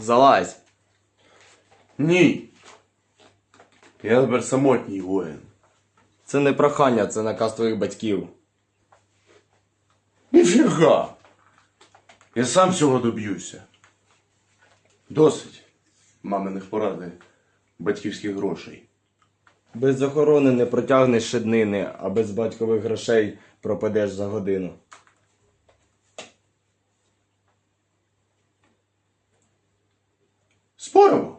Залазь. Ні. Я тепер самотній воїн. Це не прохання, це наказ твоїх батьків. Ніфіга. Я сам цього доб'юся. Досить маминих поради батьківських грошей. Без охорони не протягнеш щоднини, а без батькових грошей пропадеш за годину. Споримо?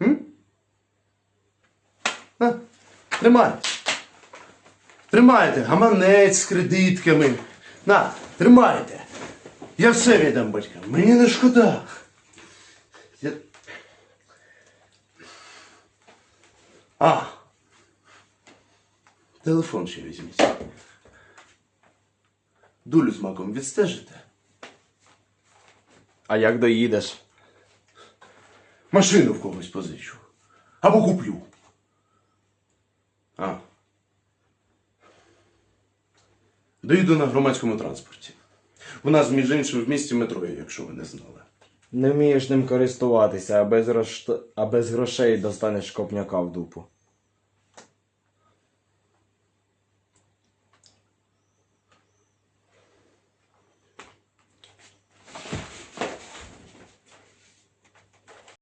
М? На, тримай. Тримайте, гаманець з кредитками. На, тримайте. Я все віддам батькам. Мені не шкода. Я... А. Телефон ще візьміть. Дулю з маком відстежите? А як доїдеш? Машину в когось позичу. Або куплю. А. Доїду на громадському транспорті. У нас, між іншим, в місті метро є, якщо ви не знали. Не вмієш ним користуватися, а без, грош... а без грошей достанеш копняка в дупу.